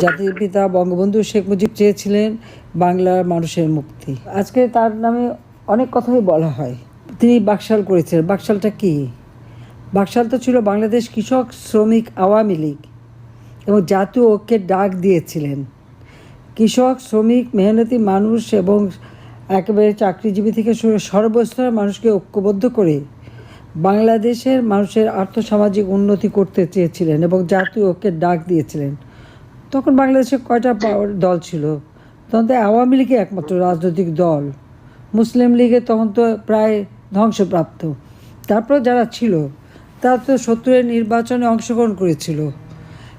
জাতির পিতা বঙ্গবন্ধু শেখ মুজিব চেয়েছিলেন বাংলার মানুষের মুক্তি। আজকে তার নামে অনেক কথাই বলা হয়। তিনি বাকশাল করেছিলেন। বাকশালটা কি? বাকশাল তো ছিল বাংলাদেশ কৃষক শ্রমিক আওয়ামী লীগ এবং জাতীয় ঐক্যের ডাক দিয়েছিলেন। কৃষক, শ্রমিক, মেহনতি মানুষ এবং একেবারে চাকরিজীবী থেকে শুরু সর্বস্তরের মানুষকে ঐক্যবদ্ধ করে বাংলাদেশের মানুষের আর্থসামাজিক উন্নতি করতে চেয়েছিলেন এবং জাতীয় ঐক্যের ডাক দিয়েছিলেন। তখন বাংলাদেশে কয়টা পাওয়ার দল ছিল? তখন তো আওয়ামী লীগই একমাত্র রাজনৈতিক দল। মুসলিম লীগে তখন তো প্রায় ধ্বংসপ্রাপ্ত। তারপর যারা ছিল, তারা তো সত্তরের নির্বাচনে অংশগ্রহণ করেছিল।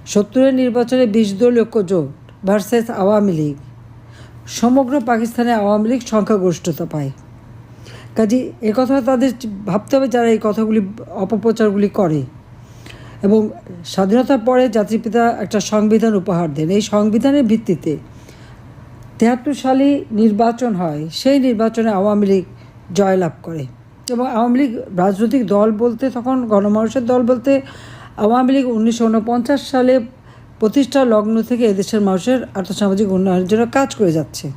সত্তরের নির্বাচনে বিশ দলীয় জোট ভার্সেস আওয়ামী লীগ। সমগ্র পাকিস্তানে আওয়ামী লীগ সংখ্যাগরিষ্ঠতা পায়। কাজে একথা তাদের ভাবতে হবে যারা এই কথাগুলি, অপপ্রচারগুলি করে। এবং স্বাধীনতার পরে জাতির পিতা একটা সংবিধান উপহার দেন। এই সংবিধানের ভিত্তিতে তেহাত্তর সালে নির্বাচন হয়, সেই নির্বাচনে আওয়ামী লীগ জয়লাভ করে। এবং আওয়ামী লীগ রাজনৈতিক দল বলতে, তখন গণমানুষের দল বলতে, আওয়ামী লীগ উনিশশো উনপঞ্চাশ সালে প্রতিষ্ঠা লগ্ন থেকে এদেশের মানুষের আর্থসামাজিক উন্নয়নের জন্য কাজ করে যাচ্ছে।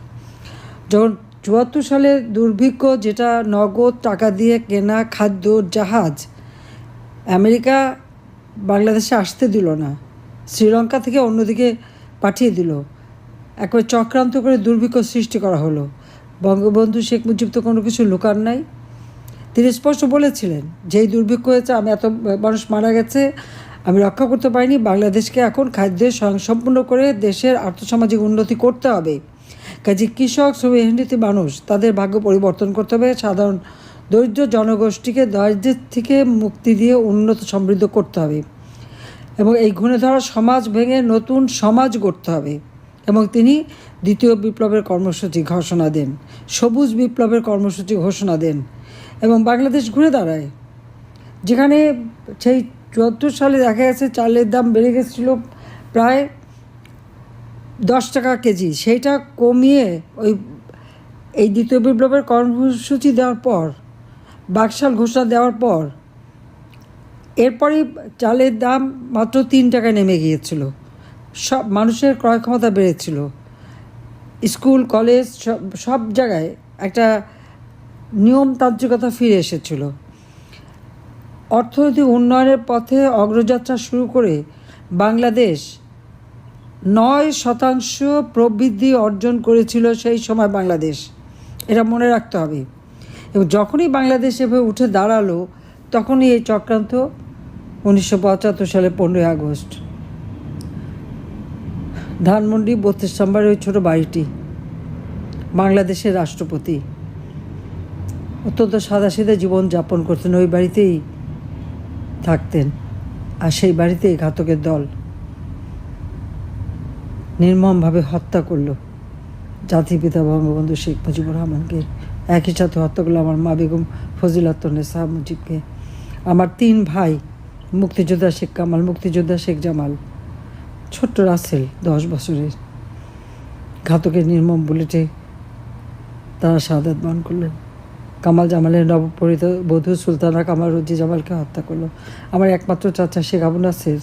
যখন চুয়াত্তর সালে দুর্ভিক্ষ, যেটা নগদ টাকা দিয়ে কেনা খাদ্য, জাহাজ, আমেরিকা বাংলাদেশে আসতে দিল না। শ্রীলঙ্কা থেকে অন্যদিকে পাঠিয়ে দিল। একবার চক্রান্ত করে দুর্ভিক্ষ সৃষ্টি করা হলো। বঙ্গবন্ধু শেখ মুজিব তো কোনো কিছু লুকার নাই। তিনি স্পষ্ট বলেছিলেন, যেই দুর্ভিক্ষ হয়েছে, আমি এত মানুষ মারা গেছে, আমি রক্ষা করতে পারিনি। বাংলাদেশকে এখন খাদ্যের সম্পূর্ণ করে দেশের আর্থসামাজিক উন্নতি করতে হবে। কাজে কৃষক, শ্রমিক মানুষ, তাদের ভাগ্য পরিবর্তন করতে হবে। সাধারণ দরিদ্র জনগোষ্ঠীকে দরিদ্রের থেকে মুক্তি দিয়ে উন্নত সমৃদ্ধ করতে হবে এবং এই ঘুণে ধরা সমাজ ভেঙে নতুন সমাজ গড়তে হবে এবং তিনি দ্বিতীয় বিপ্লবের কর্মসূচি ঘোষণা দেন, সবুজ বিপ্লবের কর্মসূচি ঘোষণা দেন এবং বাংলাদেশ ঘুরে দাঁড়ায়। যেখানে সেই চুয়াত্তর সালে দেখা গেছে চালের দাম বেড়ে গেছিল প্রায় দশ টাকা কেজি। সেইটা কমিয়ে ওই এই দ্বিতীয় বিপ্লবের কর্মসূচি দেওয়ার পর বাকশাল ঘোষণা দেওয়ার পর এরপরই চালের দাম মাত্র তিন টাকায় নেমে গিয়েছিল। সব মানুষের ক্রয় ক্ষমতা বেড়েছিল। স্কুল, কলেজ, সব সব জায়গায় একটা নিয়মতান্ত্রিকতা ফিরে এসেছিল। অর্থনৈতিক উন্নয়নের পথে অগ্রযাত্রা শুরু করে বাংলাদেশ নয় শতাংশ প্রবৃদ্ধি অর্জন করেছিল সেই সময় বাংলাদেশ। এটা মনে রাখতে হবে। এবং যখনই বাংলাদেশ এভাবে উঠে দাঁড়াল, তখনই এই চক্রান্ত উনিশশো পঁচাত্তর সালে পনেরোই আগস্ট। ধানমন্ডি বত্রিশ নম্বরের ওই ছোটো বাড়িটি, বাংলাদেশের রাষ্ট্রপতি। অত্যন্ত সাদাসিধে জীবন যাপন করতেন, ওই বাড়িতেই থাকতেন। আর সেই বাড়িতেই ঘাতকের দল নির্মমভাবে হত্যা করল জাতির পিতা বঙ্গবন্ধু শেখ মুজিবুর রহমানকে। একই সাথে হত্যা করল আমার মা বেগম ফজিলাতনেসা মুজিবকে। আমার তিন ভাই, মুক্তিযোদ্ধা শেখ কামাল, মুক্তিযোদ্ধা শেখ জামাল, ছোট্ট রাসেল, দশ বছরের। ঘাতকের নির্মম বুলেটে তারা শাহাদাত বহন করলেন কামাল জামালের নবপরিত বধূ সুলতানা কামাল রুজি জামালকে হত্যা করল। আমার একমাত্র চাচা শেখ আবু নাসের,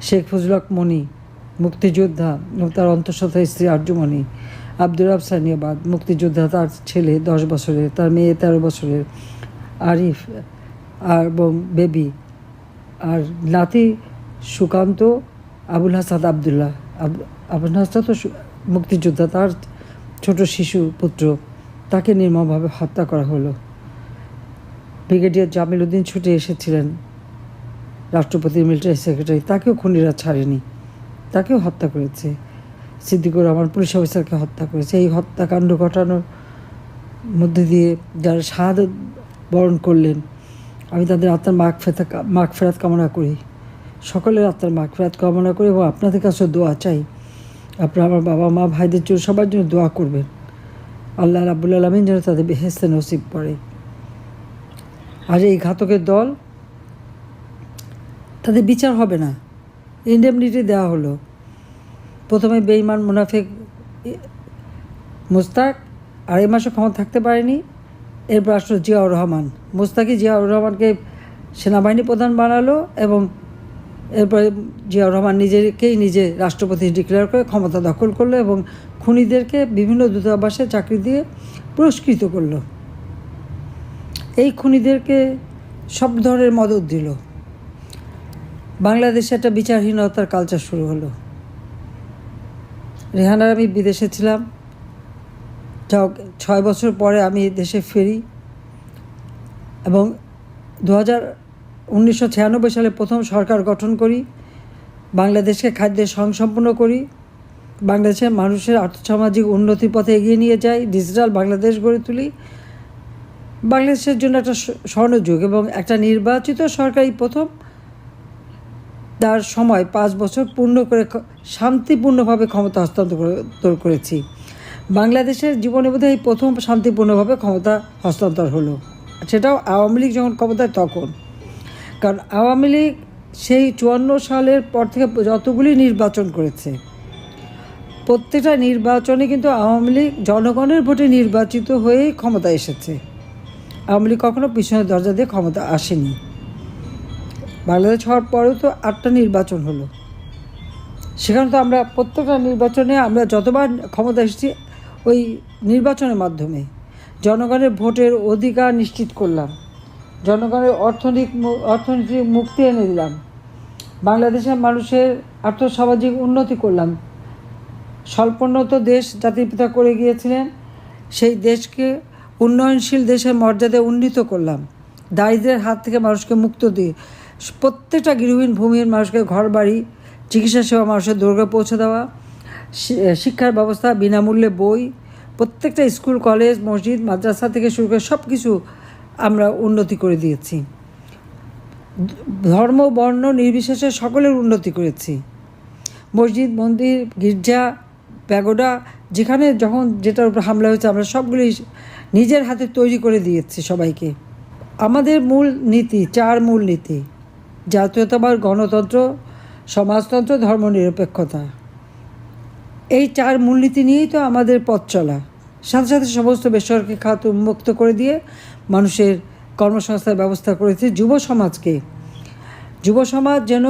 শেখ ফজলক মণি, মুক্তিযোদ্ধা এবং তার অন্তঃসত্ত্বা স্ত্রী আর্যমণি আব্দুর রাব সানিয়াবাদ মুক্তিযোদ্ধা তার ছেলে, দশ বছরের, তার মেয়ে তেরো বছরের, আরিফ আর বেবি আর নাতি সুকান্ত, আবুল হাসাদ আবদুল্লাহ। আবুল হাসাদ তো মুক্তিযোদ্ধা, তার ছোট শিশু পুত্র, তাকে নির্মমভাবে হত্যা করা হলো। ব্রিগেডিয়ার জামিল উদ্দিন ছুটে এসেছিলেন রাষ্ট্রপতির মিলিটারি সেক্রেটারি, তাকেও খুনিরা ছাড়েনি, তাকেও হত্যা করেছে। সিদ্দিকুর রহমান পুলিশ অফিসারকে হত্যা করেছে। এই হত্যাকাণ্ড ঘটানোর মধ্যে দিয়ে যারা শাহাদত বরণ করলেন, আমি তাদের আত্মার মাগ ফেতা মাগ ফেরাত কামনা করি। সকলের আত্মার মাগ ফেরাত কামনা করি এবং আপনাদের কাছে দোয়া চাই। আপনারা আমার বাবা, মা, ভাইদের জন্য, সবার জন্য দোয়া করবেন। আল্লাহ রাবুল আলমিন যেন তাদের বেহেস্তে নসিব পড়ে আর এই ঘাতকের দল, তাদের বিচার হবে না। ইন্ডেমনিটি দেওয়া হলো। প্রথমে বেইমান মুনাফেক, মুস্তাক আড়াই মাসও ক্ষমতা থাকতে পারেনি। এরপর আসলো জিয়াউর রহমান। মুস্তাকি জিয়াউর রহমানকে সেনাবাহিনী প্রধান বানালো এবং এরপরে জিয়াউর রহমান নিজেকেই নিজে রাষ্ট্রপতি ডিক্লেয়ার করে ক্ষমতা দখল করল এবং খুনিদেরকে বিভিন্ন দূতাবাসে চাকরি দিয়ে পুরস্কৃত করল। এই খুনিদেরকে সব ধরনের মদত দিল। বাংলাদেশে একটা বিচারহীনতার কালচার শুরু হলো। রেহানার আমি বিদেশে ছিলাম। ছয় বছর পরে আমি দেশে ফিরি। এবং দু হাজার উনিশশো সালে প্রথম সরকার গঠন করি। বাংলাদেশকে খাদ্যে স্বয়ংসম্পূর্ণ করি। বাংলাদেশের মানুষের আর্থসামাজিক উন্নতির পথে এগিয়ে নিয়ে যাই। ডিজিটাল বাংলাদেশ গড়ে তুলি। বাংলাদেশের জন্য একটা স্বর্ণযুগ এবং একটা নির্বাচিত সরকারই প্রথম। তার সময় পাঁচ বছর পূর্ণ করে শান্তিপূর্ণভাবে ক্ষমতা হস্তান্তর করেছি। বাংলাদেশের জীবনে বোধহয় এই প্রথম শান্তিপূর্ণভাবে ক্ষমতা হস্তান্তর হলো। সেটাও আওয়ামী লীগ যখন ক্ষমতায় তখন। কারণ আওয়ামী লীগ সেই চুয়ান্ন সালের পর থেকে যতগুলি নির্বাচন করেছে, প্রত্যেকটা নির্বাচনে কিন্তু আওয়ামী লীগ জনগণের ভোটে নির্বাচিত হয়েই ক্ষমতা এসেছে। আওয়ামী লীগ কখনো পিছনের দরজা দিয়ে ক্ষমতা আসেনি। বাংলাদেশ হওয়ার পরেও তো আটটা নির্বাচন হলো। সেখানে তো আমরা প্রত্যেকটা নির্বাচনে আমরা যতবার ক্ষমতা এসেছি, ওই নির্বাচনের মাধ্যমে। জনগণের ভোটের অধিকার নিশ্চিত করলাম। জনগণের অর্থনৈতিক অর্থনৈতিক মুক্তি এনে দিলাম। বাংলাদেশের মানুষের আর্থসামাজিক উন্নতি করলাম। স্বল্পোন্নত দেশ জাতির পিতা করে গিয়েছিলেন, সেই দেশকে উন্নয়নশীল দেশের মর্যাদায় উন্নীত করলাম। দারিদ্রের হাত থেকে মানুষকে মুক্ত দিয়ে প্রত্যেকটা গৃহহীন ভূমির মানুষকে ঘর, বাড়ি, চিকিৎসা সেবা মানুষের দুর্গে পৌঁছে দেওয়া শিক্ষার ব্যবস্থা, বিনামূল্যে বই, প্রত্যেকটা স্কুল, কলেজ, মসজিদ, মাদ্রাসা থেকে শুরু করে সব কিছু আমরা উন্নতি করে দিয়েছি। ধর্ম, বর্ণ, নির্বিশেষে সকলের উন্নতি করেছি। মসজিদ, মন্দির, গির্জা, প্যাগোডা, যেখানে যখন যেটার উপর হামলা হয়েছে, আমরা সবগুলি নিজের হাতে তৈরি করে দিয়েছি সবাইকে। আমাদের মূল নীতি, চার মূল নীতি। জাতীয়তাবাদ, গণতন্ত্র, সমাজতন্ত্র, ধর্মনিরপেক্ষতা। এই চার মূলনীতি নিয়েই তো আমাদের পথ চলা। সাথে সাথে সমস্ত বেসরকারি খাত উন্মুক্ত করে দিয়ে মানুষের কর্মসংস্থার ব্যবস্থা করেছে যুব সমাজকে। যুব সমাজ যেন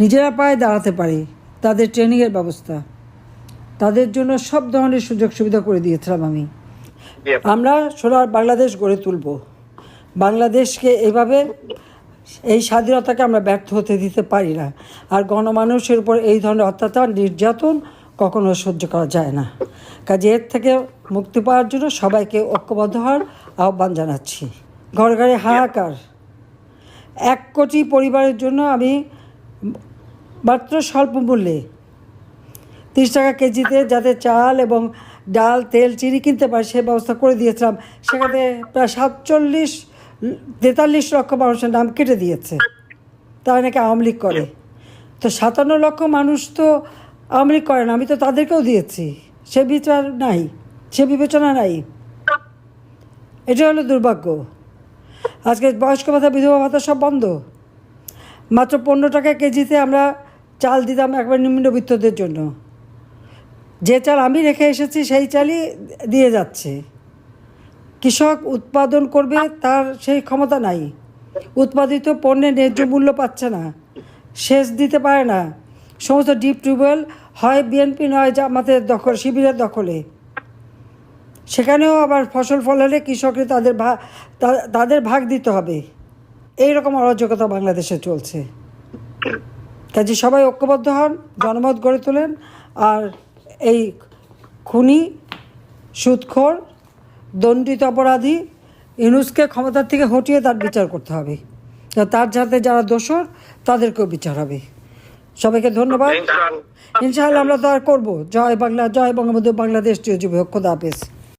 নিজেরা পায়ে দাঁড়াতে পারে, তাদের ট্রেনিংয়ের ব্যবস্থা। তাদের জন্য সব ধরনের সুযোগ সুবিধা করে দিয়েছিলাম আমি। আমরা সোনার বাংলাদেশ গড়ে তুলব। বাংলাদেশকে এইভাবে এই স্বাধীনতাকে আমরা ব্যর্থ হতে দিতে পারি না। আর গণমানুষের উপর এই ধরনের অত্যাচার, নির্যাতন কখনো সহ্য করা যায় না। কাজে এর থেকে মুক্তি পাওয়ার জন্য সবাইকে ঐক্যবদ্ধ হওয়ার আহ্বান জানাচ্ছি। ঘরে ঘরে হাহাকার। এক কোটি পরিবারের জন্য আমি মাত্র স্বল্প মূল্যে তিরিশ টাকা কেজিতে যাতে চাল এবং ডাল, তেল, চিনি কিনতে পারে, সে ব্যবস্থা করে দিয়েছিলাম। সেখানে প্রায় সাতচল্লিশ তেতাল্লিশ লক্ষ মানুষের নাম কেটে দিয়েছে। তারা নাকি আওয়ামী লীগ করে। তো সাতান্ন লক্ষ মানুষ তো আওয়ামী লীগ করে না, আমি তো তাদেরকেও দিয়েছি। সে বিচার নাই, সে বিবেচনা নাই। এটা হলো দুর্ভাগ্য। আজকে বয়স্ক ভাতা, বিধবা ভাতা সব বন্ধ। মাত্র পনেরো টাকা কেজিতে আমরা চাল দিতাম একবার নিম্নবিত্তদের জন্য। যে চাল আমি রেখে এসেছি, সেই চালই দিয়ে যাচ্ছে। কৃষক উৎপাদন করবে, তার সেই ক্ষমতা নাই। উৎপাদিত পণ্যের ন্যায্য মূল্য পাচ্ছে না, সেচ দিতে পারে না। সমস্ত ডিপ টিউবওয়েল হয় বিএনপি নয় জামাতের দখল, শিবিরের দখলে। সেখানেও আবার ফসল ফলালে কৃষকরা তাদের ভাগ তাদের ভাগ দিতে হবে। এই রকম অরাজকতা বাংলাদেশে চলছে। কাজে সবাই ঐক্যবদ্ধ হন, জনমত গড়ে তোলেন, আর এই খুনি, সুদখোর দণ্ডিত অপরাধী ইউনুসকে ক্ষমতার থেকে হটিয়ে তার বিচার করতে হবে। তার যাতে যারা দোষর তাদেরকেও বিচার হবে। সবাইকে ধন্যবাদ। ইনশাআল্লাহ। আমরা তো আর করব। জয় বাংলা জয় বঙ্গবন্ধু বাংলাদেশ। হোক খোদা হাফেজ।